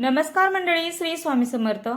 नमस्कार मंडळी श्री स्वामी समर्थ.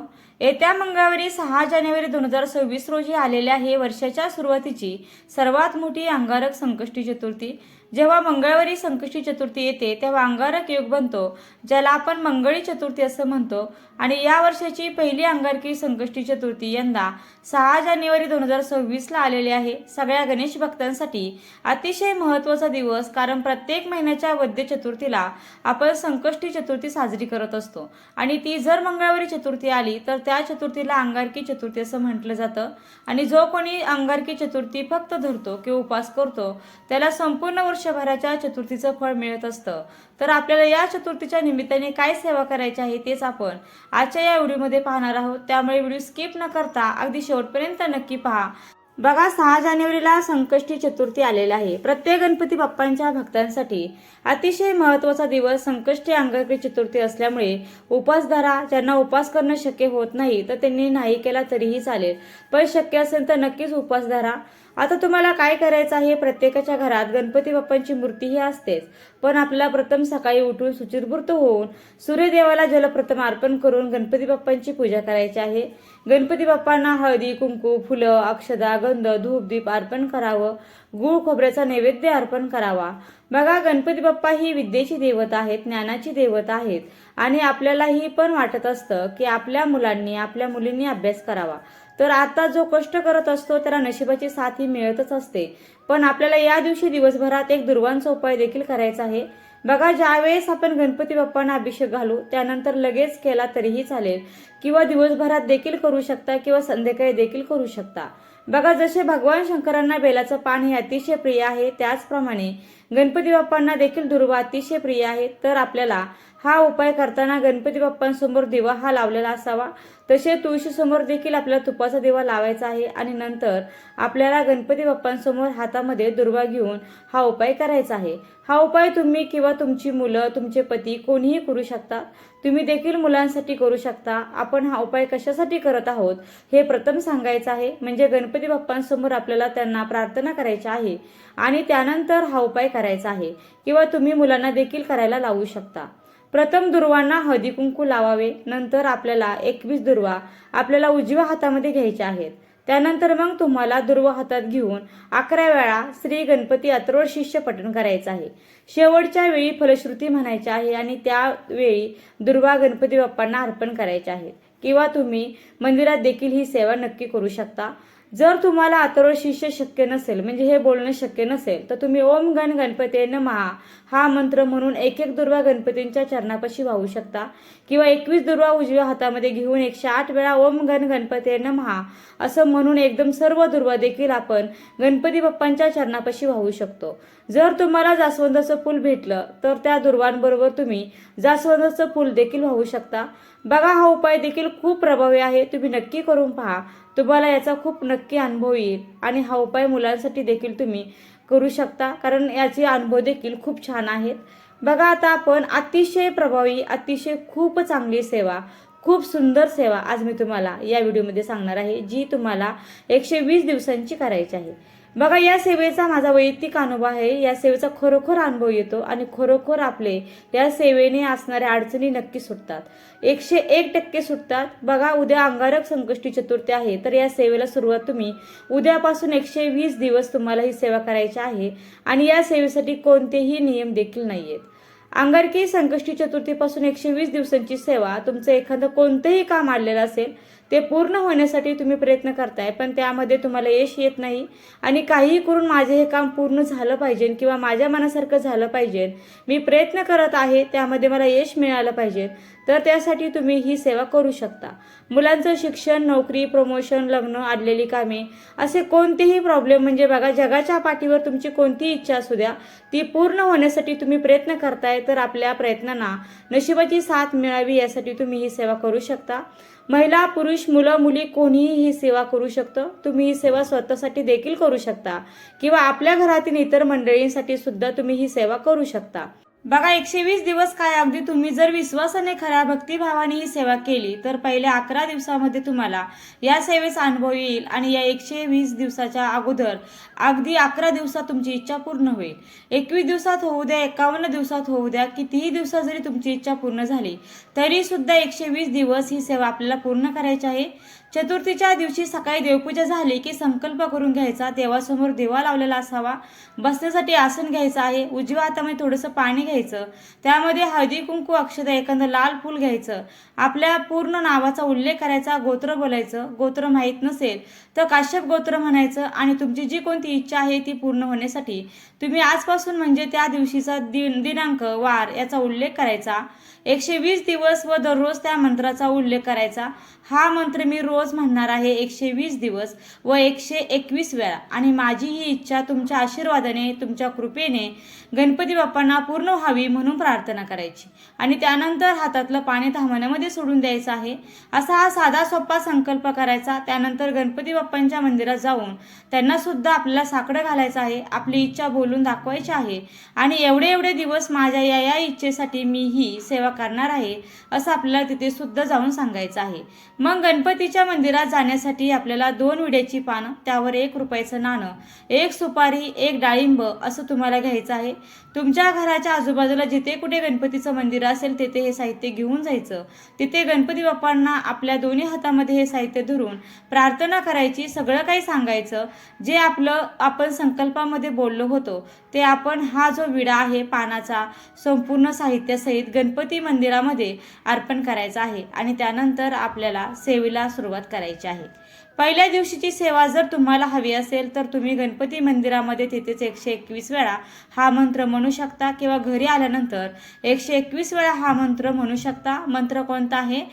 येत्या मंगळवारी सहा जानेवारी दोन हजार सव्वीस रोजी आलेल्या हे वर्षाच्या सुरुवातीची सर्वात मोठी अंगारक संकष्टी चतुर्थी. जेव्हा मंगळवारी संकष्टी चतुर्थी येते तेव्हा अंगारक योग बनतो ज्याला आपण मंगळी चतुर्थी असं म्हणतो. आणि या वर्षाची पहिली अंगारकी संकष्टी चतुर्थी यंदा सहा जानेवारी दोन हजार सव्वीसला आलेली आहे. सगळ्या गणेश भक्तांसाठी अतिशय महत्त्वाचा दिवस कारण प्रत्येक महिन्याच्या वद्य चतुर्थीला आपण संकष्टी चतुर्थी साजरी करत असतो. आणि ती जर मंगळवारी चतुर्थी आली तर त्या चतुर्थीला अंगारकी चतुर्थी असं म्हटलं जातं. आणि जो कोणी अंगारकी चतुर्थी फक्त धरतो किंवा उपास करतो त्याला संपूर्ण वर्ष वर्षभराच्या चतुर्थीचं फळ मिळत असतं. तर आपल्याला या चतुर्थीच्या निमित्ताने काय सेवा करायची आहे तेच आपण आजच्या या व्हिडिओमध्ये पाहणार आहोत. त्यामुळे व्हिडिओ स्किप न करता अगदी शेवटपर्यंत नक्की पहा. बघा सहा जानेवारीला संकष्टी चतुर्थी आलेला आहे. प्रत्येक गणपती बाप्पांच्या भक्तांसाठी अतिशय महत्त्वाचा दिवस संकष्टी अंगारकी चतुर्थी असल्यामुळे उपासधारा ज्यांना उपास करणं शक्य होत नाही तर त्यांनी नाही केला तरीही चालेल. पण शक्य असेल तर नक्कीच उपास धरा. आता तुम्हाला काय करायचं आहे? प्रत्येकाच्या घरात गणपती बाप्पांची मूर्ती ही असतेच. पण आपल्याला प्रथम सकाळी उठून सुचिरभूर्त होऊन सूर्यदेवाला जलप्रथम अर्पण करून गणपती बाप्पांची पूजा करायची आहे. गणपती बाप्पांना हळदी कुंकू फुलं अक्षदा गंध धूपदीप अर्पण करावं. गूळ खोबऱ्याचा नैवेद्य अर्पण करावा. बघा गणपती बाप्पा ही विद्येची देवता आहेत ज्ञानाची देवता आहेत. आणि आपल्यालाही पण वाटत असतं की आपल्या मुलांनी आपल्या मुलींनी अभ्यास करावा. तर आता जो कष्ट करत असतो त्याला नशिबाची साथ ही मिळतच असते. पण आपल्याला या दिवशी दिवसभरात एक दुर्वांचा उपाय देखील करायचा आहे. बघा ज्यावेळेस आपण गणपती बाप्पांना अभिषेक घालू त्यानंतर लगेच केला तरीही चालेल. किंवा दिवसभरात देखील करू शकता किंवा संध्याकाळी देखील करू शकता. बघा जसे भगवान शंकरांना बेलाचं पान हे अतिशय प्रिय आहे त्याचप्रमाणे गणपती बाप्पांना देखील दुर्वा अतिशय प्रिय आहे. तर आपल्याला हा उपाय करताना गणपती बाप्पांसमोर दिवा हा लावलेला असावा. तसे तुळशीसमोर देखील आपल्याला तुपाचा दिवा लावायचा आहे आणि नंतर आपल्याला गणपती बाप्पांसमोर हातामध्ये दुर्वा घेऊन हा उपाय करायचा आहे. हा उपाय तुम्ही किंवा तुमची मुलं तुमचे पती कोणीही करू शकता. तुम्ही देखील मुलांसाठी करू शकता. आपण हा उपाय कशासाठी करत आहोत हे प्रथम सांगायचं आहे. म्हणजे गणपती बाप्पांसमोर आपल्याला त्यांना प्रार्थना करायची आहे आणि त्यानंतर हा उपाय करायचा आहे. किंवा तुम्ही मुलांना देखील करायला लावू शकता. प्रथम दुर्वांना हळदी कुंकू लावावे नंतर आपल्याला एकवीस दुर्वा आपल्याला उजव्या हातामध्ये घ्यायच्या आहेत. त्यानंतर मग तुम्हाला दुर्व हातात घेऊन अकरा वेळा श्री गणपती अथर्व शिष्य पठण करायचं आहे. शेवटच्या वेळी फलश्रुती म्हणायची आहे आणि त्यावेळी दुर्वा गणपती बाप्पांना अर्पण करायचे आहेत किंवा तुम्ही मंदिरात देखील ही सेवा नक्की करू शकता. जर तुम्हाला अथर्व शिष्य शक्य नसेल म्हणजे हे बोलणं शक्य नसेल तर तुम्ही ओम गण गणपती महा हा मंत्र म्हणून एक एक दुर्वा गणपतींच्या चरणापाशी वाहू शकता. किंवा एकवीस दुर्वा उजव्या हातामध्ये घेऊन एकशे आठ वेळा ओम गण गणपती महा असं म्हणून एकदम सर्व दुर्वा देखील आपण गणपती बाप्पांच्या चरणापाशी वाहू शकतो. जर तुम्हाला जास्वंदाचं फूल भेटलं तर त्या दुर्वांबरोबर तुम्ही जास्वंदाचं फूल देखील वाहू शकता. बघा हा उपाय देखील खूप प्रभावी आहे. तुम्ही नक्की करून पहा. तुम्हाला याचा खूप नक्की अनुभव येईल. आणि हा उपाय मुलांसाठी देखील तुम्ही करू शकता कारण याचे अनुभव देखील खूप छान आहेत. बघा आता आपण अतिशय प्रभावी अतिशय खूप चांगली सेवा खूप सुंदर सेवा आज मी तुम्हाला या व्हिडिओमध्ये सांगणार आहे जी तुम्हाला एकशे वीस दिवसांची करायची आहे. बघा या सेवेचा माझा वैयक्तिक अनुभव आहे. या सेवेचा खरोखर अनुभव येतो आणि खरोखर आपले या सेवेने असणाऱ्या अडचणी नक्की सुटतात. एकशे एक टक्के सुटतात. बघा उद्या अंगारक संकष्टी चतुर्थी आहे. तर या सेवेला सुरुवात तुम्ही उद्यापासून एकशे वीस दिवस तुम्हाला ही सेवा करायची आहे आणि या सेवेसाठी कोणतेही नियम देखील नाही आहेत अंगारकी संकष्टी चतुर्थीपासून एकशे वीस दिवसांची सेवा तुमचं एखादं कोणतंही काम आलेलं असेल ते पूर्ण होण्यासाठी तुम्ही प्रयत्न करताय पण त्यामध्ये तुम्हाला यश येत नाही. आणि काहीही करून माझे हे काम पूर्ण झालं पाहिजे किंवा माझ्या मनासारखं झालं पाहिजे मी प्रयत्न करत आहे त्यामध्ये मला यश मिळालं पाहिजे तर त्यासाठी तुम्ही ही सेवा करू शकता. मुलांचं शिक्षण नोकरी प्रमोशन लग्न आडलेली कामे असे कोणतेही प्रॉब्लेम म्हणजे बघा जगाच्या पाठीवर तुमची कोणतीही इच्छा असू द्या ती पूर्ण होण्यासाठी तुम्ही प्रयत्न करताय तर आपल्या प्रयत्नांना नशिबाची साथ मिळावी यासाठी तुम्ही ही सेवा करू शकता. महिला पुरुष मुलं मुली कोणीही ही सेवा करू शकतं. तुम्ही ही सेवा स्वतःसाठी देखील करू शकता. किंवा आपल्या घरातील इतर मंडळींसाठी सुद्धा तुम्ही ही सेवा करू शकता. बघा एकशे वीस दिवस काय? अगदी तुम्ही जर विश्वासाने खऱ्या भक्तिभावाने ही सेवा केली तर पहिल्या अकरा दिवसामध्ये तुम्हाला या सेवेचा अनुभव येईल आणि या एकशे वीस दिवसाच्या अगोदर अगदी अकरा दिवसात तुमची इच्छा पूर्ण होईल. एकवीस दिवसात होऊ द्या एकावन्न दिवसात होऊ द्या कितीही दिवसात जरी तुमची इच्छा पूर्ण झाली तरीसुद्धा एकशे वीस दिवस ही सेवा आपल्याला पूर्ण करायची आहे. चतुर्थीच्या दिवशी सकाळी देवपूजा झाली की संकल्प करून घ्यायचा देवासमोर देवा लावलेला असावा बसण्यासाठी आसन घ्यायचं आहे उजव्या हातामध्ये थोडंसं पाणी घ्यायचं त्यामध्ये हळदी कुंकू अक्षता एखादं लाल फूल घ्यायचं आपल्या पूर्ण नावाचा उल्लेख करायचा गोत्र बोलायचं गोत्र माहीत नसेल तर काश्यप गोत्र म्हणायचं आणि तुमची जी कोणती इच्छा आहे ती पूर्ण होण्यासाठी तुम्ही आजपासून म्हणजे त्या दिवशीचा दिन दिनांक वार याचा उल्लेख करायचा. एकशे वीस दिवस व दररोज त्या मंत्राचा उल्लेख करायचा. हा मंत्र मी रोज म्हणणार आहे एकशे वीस दिवस व एकशे एकवीस वेळा. आणि माझी ही इच्छा तुमच्या आशीर्वादाने तुमच्या कृपेने गणपती बाप्पांना पूर्ण व्हावी म्हणून प्रार्थना करायची. आणि त्यानंतर हातातलं पाणी धामण्यामध्ये सोडून द्यायचं आहे. असा हा साधा सोपा संकल्प करायचा. त्यानंतर गणपती बाप्पांच्या मंदिरात जाऊन त्यांना सुद्धा आपल्याला साकडं घालायचं आहे. आपली इच्छा बोलून दाखवायची आहे. आणि एवढे एवढे दिवस माझ्या या या इच्छेसाठी मी ही सेवा करणार आहे असं आपल्याला तिथे सुद्धा जाऊन सांगायचं आहे. मग गणपतीच्या मंदिरात जाण्यासाठी आपल्याला दोन विड्याची पानं त्यावर एक रुपयाचं नाणं एक सुपारी एक डाळिंब असं तुम्हाला घ्यायचं आहे. तुमच्या घराच्या आजूबाजूला जिथे कुठे गणपतीचं मंदिर असेल तेथे हे साहित्य घेऊन जायचं. तिथे गणपती बाप्पांना आपल्या दोन्ही हातामध्ये हे साहित्य धरून प्रार्थना करायची सगळं काही सांगायचं. जे आपलं आपण संकल्पामध्ये बोललो होतो ते आपण हा जो विडा आहे पानाचा संपूर्ण साहित्यासहित गणपती मंदिरामध्ये अर्पण करायचा आहे. आणि त्यानंतर आपल्याला सेवेला सुरुवात करायची आहे. पहिल्या दिवशीची सेवा जर तुम्हाला हवी असेल तर तुम्ही गणपती मंदिरामध्ये तिथेच एकशे एकवीस वेळा हा मंत्र म्हणू शकता. किंवा घरी आल्यानंतर एकशे एकवीस वेळा हा मंत्र म्हणू शकता. मंत्र कोणता आहे?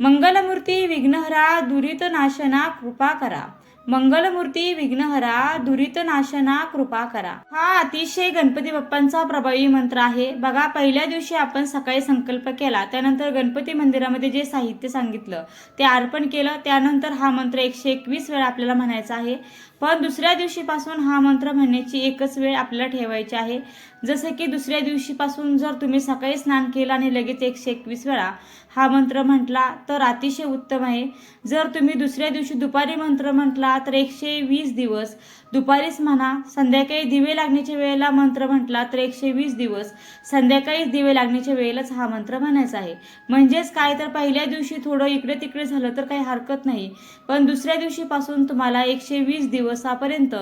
मंगलमूर्ती विघ्नहरा दुरित नाशना कृपा करा. मंगलमूर्ती विघ्नहरा दुरित नाशना कृपा करा. हा अतिशय गणपती बाप्पांचा प्रभावी मंत्र आहे. बघा पहिल्या दिवशी आपण सकाळी संकल्प केला त्यानंतर गणपती मंदिरामध्ये जे साहित्य सांगितलं ते अर्पण केलं त्यानंतर हा मंत्र एकशे एकवीस वेळा आपल्याला म्हणायचा आहे. पण दुसऱ्या दिवशीपासून हा मंत्र म्हणण्याची एकच वेळ आपल्याला ठेवायची आहे. जसं की दुसऱ्या दिवशीपासून जर तुम्ही सकाळी स्नान केलं आणि लगेच एकशे एकवीस वेळा हा मंत्र म्हटला तर अतिशय उत्तम आहे. जर तुम्ही दुसऱ्या दिवशी दुपारी मंत्र म्हटला तर एकशे वीस दिवस दुपारीच म्हणा संध्याकाळी दिवे लागण्याच्या वेळेला मंत्र म्हटला तर एकशे वीस दिवस. संध्याकाळीच दिवे लागण्याच्या वेळेलाच हा मंत्र म्हणायचा आहे. म्हणजेच काय तर पहिल्या दिवशी थोडं इकडे तिकडे झालं तर काही हरकत नाही. पण दुसऱ्या दिवशीपासून तुम्हाला एकशे वीस दिवसापर्यंत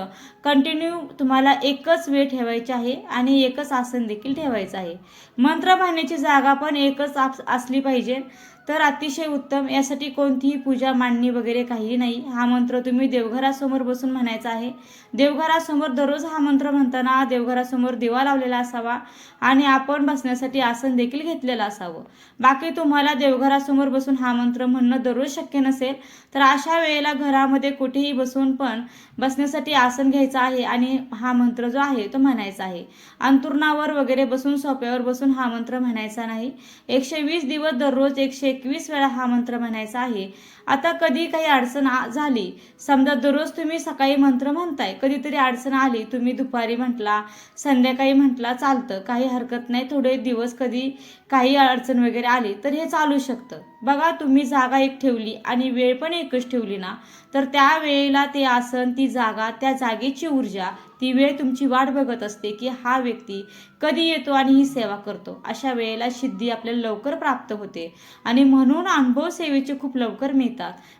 कंटिन्यू तुम्हाला एकच वेळ ठेवायची आहे आणि एकच आसन देखील ठेवायचं आहे. मंत्र म्हणण्याची जागा पण एकच आप- असली पाहिजे. तर अतिशय उत्तम. यासाठी कोणतीही पूजा मांडणी वगैरे काही नाही. हा मंत्र तुम्ही देवघरासमोर बसून म्हणायचा आहे. देवघरासमोर दररोज हा मंत्र म्हणताना देवघरासमोर दिवा लावलेला असावा आणि आपण बसण्यासाठी आसन देखील घेतलेलं असावं. बाकी तुम्हाला देवघरासमोर बसून हा मंत्र म्हणणं दररोज शक्य नसेल तर अशा वेळेला घरामध्ये कुठेही बसून पण बसण्यासाठी आसन घ्यायचं आहे आणि हा मंत्र जो आहे तो म्हणायचा आहे. अंतुरणावर वगैरे बसून सोप्यावर बसून हा मंत्र म्हणायचा नाही. एकशे वीस दिवस दररोज एकशे एकवीस वेळा हा मंत्र म्हणायचा आहे. आता कधी काही अडचण आ- झाली समजा दररोज तुम्ही सकाळी मंत्र म्हणताय कधीतरी अडचण आली तुम्ही दुपारी म्हटला संध्याकाळी म्हटला चालतं काही हरकत नाही थोडे दिवस कधी काही अडचण वगैरे आली तर हे चालू शकतं. बघा तुम्ही जागा एक ठेवली आणि वेळ पण एकच ठेवली ना तर त्या वेळेला ते आसन ती जागा त्या जागेची ऊर्जा ती वेळ तुमची वाट बघत असते की हा व्यक्ती कधी येतो आणि ही सेवा करतो. अशा वेळेला सिद्धी आपल्याला लवकर प्राप्त होते आणि म्हणून अनुभव सेवेचे खूप लवकर मिळतात.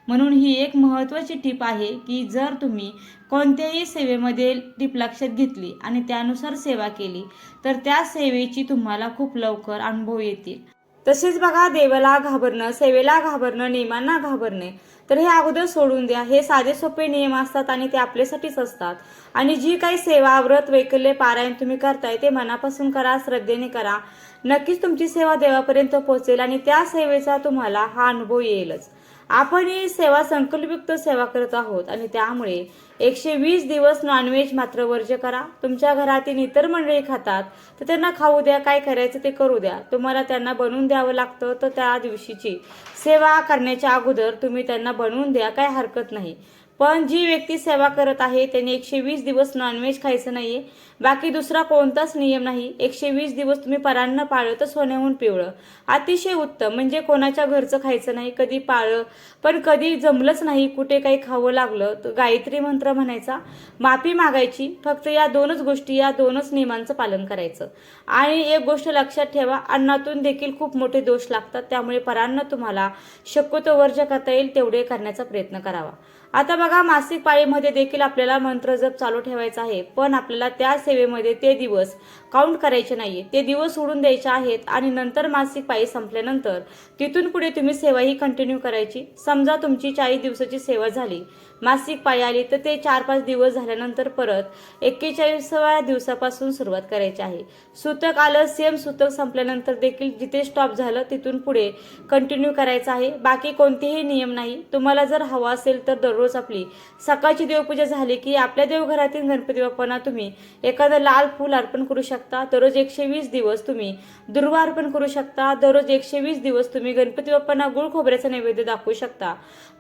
म्हणून ही एक महत्त्वाची टीप आहे की जर तुम्ही कोणत्याही सेवेमध्ये टीप लक्षात घेतली आणि त्यानुसार सेवा केली तर त्या सेवेची तुम्हाला खूप लवकर अनुभव येतील. तसेच बघा देवाला घाबरणं सेवेला घाबरणं नियमांना घाबरणे तर हे अगोदर सोडून द्या. हे साधे सोपे नियम असतात आणि ते आपल्यासाठीच असतात. आणि जी काही सेवा व्रत वैकल्य पारायण तुम्ही करताय ते मनापासून करा श्रद्धेने करा. नक्कीच तुमची सेवा देवापर्यंत पोहोचेल आणि त्या सेवेचा तुम्हाला हा अनुभव येईलच. आपण ही सेवा संकल्पयुक्त सेवा करत आहोत आणि त्यामुळे एकशे वीस दिवस नॉनव्हेज मात्र वर्ज्य करा. तुमच्या घरातील इतर मंडळी खातात तर त्यांना खाऊ द्या काय करायचं ते करू द्या. तुम्हाला त्यांना बनवून द्यावं लागतं तर त्या दिवशीची सेवा करण्याच्या अगोदर तुम्ही त्यांना बनवून द्या काय हरकत नाही. पण जी व्यक्ती सेवा करत आहे त्यांनी एकशे वीस दिवस नॉनव्हेज खायचं नाहीये. बाकी दुसरा कोणताच नियम नाही. एकशे वीस दिवस तुम्ही परान्न पाळलं तर सोन्याहून पिवळं. अतिशय उत्तम. म्हणजे कोणाच्या घरचं खायचं नाही कधी पाळलं पण कधी जमलंच नाही कुठे काही खावं लागलं तर गायत्री मंत्र म्हणायचा माफी मागायची फक्त या दोनच गोष्टी या दोनच नियमांचं पालन करायचं. आणि एक गोष्ट लक्षात ठेवा अन्नातून देखील खूप मोठे दोष लागतात त्यामुळे परान्न तुम्हाला शक्यतो वर्ज करता येईल तेवढे करण्याचा प्रयत्न करावा. आता बघा मासिक पाळीमध्ये देखील आपल्याला मंत्र जप चालू ठेवायचा आहे पण आपल्याला त्या सेवेमध्ये ते दिवस काउंट करायचे नाहीये. ते दिवस सोडून द्यायचे आहेत आणि नंतर मासिक पाळी संपल्यानंतर तिथून पुढे तुम्ही सेवा ही कंटिन्यू करायची. समजा तुमची चाळीस दिवसाची सेवा झाली मासिक पाळी आली तर ते चार पाच दिवस झाल्यानंतर परत एक्केचाळीसाव्या दिवसापासून सुरुवात करायची आहे. सूतक आलं सेम सूतक संपल्यानंतर देखील जिथे स्टॉप झालं तिथून पुढे कंटिन्यू करायचं आहे. बाकी कोणतेही नियम नाही. तुम्हाला जर हवा असेल तर दररोज आपली सकाळची देवपूजा झाली की आपल्या देवघरातील गणपती बाप्पांना तुम्ही एखादं लाल फूल अर्पण करू शकता. दररोज एकशे वीस दिवस तुम्ही दुर्वा अर्पण करू शकता. दररोज एकशे वीस दिवस तुम्ही गणपती बाप्पांना गुळ खोबऱ्याचा नैवेद्य दाखवू शकता.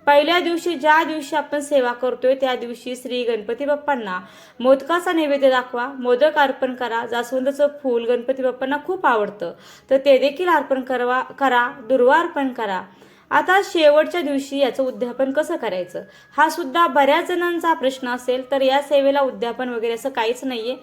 पहिल्या दिवशी ज्या दिवशी आपण सेवा करतोय त्या दिवशी श्री गणपती बाप्पांना मोदकाचा नैवेद्य दाखवा मोदक अर्पण करा. जास्वंदाचं फूल गणपती बाप्पांना खूप आवडतं. तर ते देखील अर्पण करवा करा दुर्वा अर्पण करा. आता शेवटच्या दिवशी याचं उद्यापन कसं करायचं? हा सुद्धा बऱ्याच जणांचा प्रश्न असेल तर या सेवेला उद्यापन वगैरे असं काहीच नाहीये.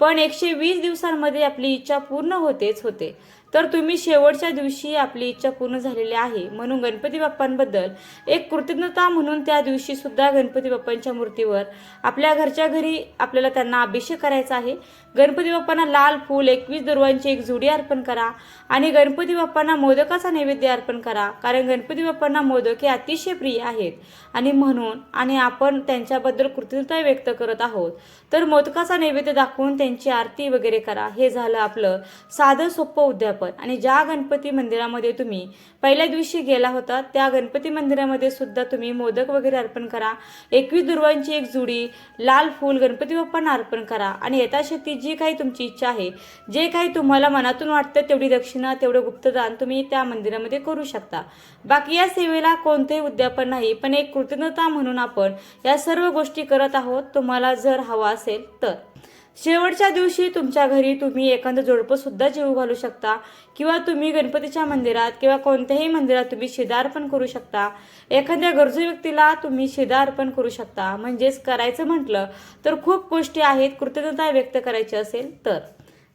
पण एकशे वीस दिवसांमध्ये आपली इच्छा पूर्ण होतेच होते. तर तुम्ही शेवटच्या दिवशी आपली इच्छा पूर्ण झालेली आहे. म्हणून गणपती बाप्पांबद्दल एक कृतज्ञता म्हणून त्या दिवशी सुद्धा गणपती बाप्पांच्या मूर्तीवर आपल्या घरच्या घरी आपल्याला त्यांना अभिषेक करायचा आहे. गणपती बाप्पांना लाल फूल एकवीस दुर्वांची एक जुडी अर्पण करा आणि गणपती बाप्पांना मोदकाचा नैवेद्य अर्पण करा. कारण गणपती बाप्पांना मोदक हे अतिशय प्रिय आहेत. आणि म्हणून आणि आपण त्यांच्याबद्दल कृतज्ञता व्यक्त करत आहोत. तर मोदकाचा नैवेद्य दाखवून त्यांची आरती वगैरे करा. हे झालं आपलं साधं सोपं उद्यापन. आणि ज्या गणपती मंदिरामध्ये तुम्ही पहिल्या दिवशी गेला होता त्या गणपती मंदिरामध्ये सुद्धा तुम्ही मोदक वगैरे अर्पण करा. एकवीस दुर्वांची एक जुडी लाल फूल गणपती बाप्पांना अर्पण करा. आणि यथाशक्ती जी काही तुमची इच्छा आहे जे काही तुम्हाला मनातून वाटतं तेवढी दक्षिणा तेवढं गुप्तदान तुम्ही त्या मंदिरामध्ये करू शकता. बाकी या सेवेला कोणतेही उद्यापन नाही पण एक कृतज्ञता म्हणून आपण या सर्व गोष्टी करत आहोत. तुम्हाला जर हवा असेल तर. शेवटच्या दिवशी तुमच्या घरी तुम्ही एखादं जोडपंसुद्धा जेवू घालू शकता किंवा तुम्ही गणपतीच्या मंदिरात किंवा कोणत्याही मंदिरात तुम्ही शिदा अर्पण करू शकता. एखाद्या गरजू व्यक्तीला तुम्ही शिदा अर्पण करू शकता. म्हणजेच करायचं म्हटलं तर खूप गोष्टी आहेत कृतज्ञता व्यक्त करायची असेल तर.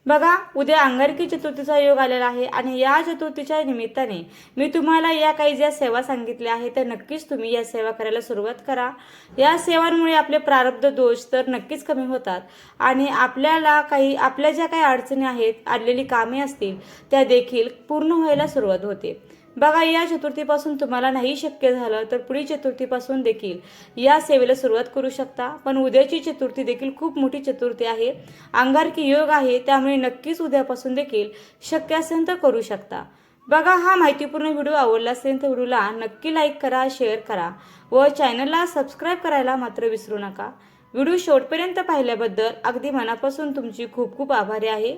बघा उद्या अंगारकी चतुर्थीचा योग आलेला आहे आणि या चतुर्थीच्या निमित्ताने मी तुम्हाला या काही ज्या सेवा सांगितल्या आहेत त्या नक्कीच तुम्ही या सेवा करायला सुरुवात करा. या सेवांमुळे आपले प्रारब्ध दोष तर नक्कीच कमी होतात आणि आपल्याला काही आपल्या ज्या काही अडचणी आहेत आलेली कामे असतील त्या देखील पूर्ण व्हायला सुरुवात होते. बघा या चतुर्थीपासून तुम्हाला नाही शक्य झालं तर पुढील चतुर्थीपासून देखील या सेवेला सुरुवात करू शकता. पण उद्याची चतुर्थी देखील खूप मोठी चतुर्थी आहे. अंगारकी योग आहे त्यामुळे नक्कीच उद्यापासून देखील शक्य असेल तर करू शकता. बघा हा माहितीपूर्ण व्हिडिओ आवडला असेल तर व्हिडिओला नक्की लाईक करा शेअर करा व चॅनलला सबस्क्राईब करायला मात्र विसरू नका. व्हिडिओ शेवटपर्यंत पाहिल्याबद्दल अगदी मनापासून तुमची खूप खूप आभारी आहे.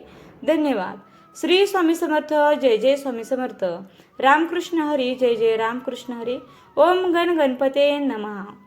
धन्यवाद. श्री स्वामी समर्थ जय जय स्वामी समर्थ. रामकृष्ण हरी जय जय रामकृष्ण हरी. ओम गण गणपते नमः.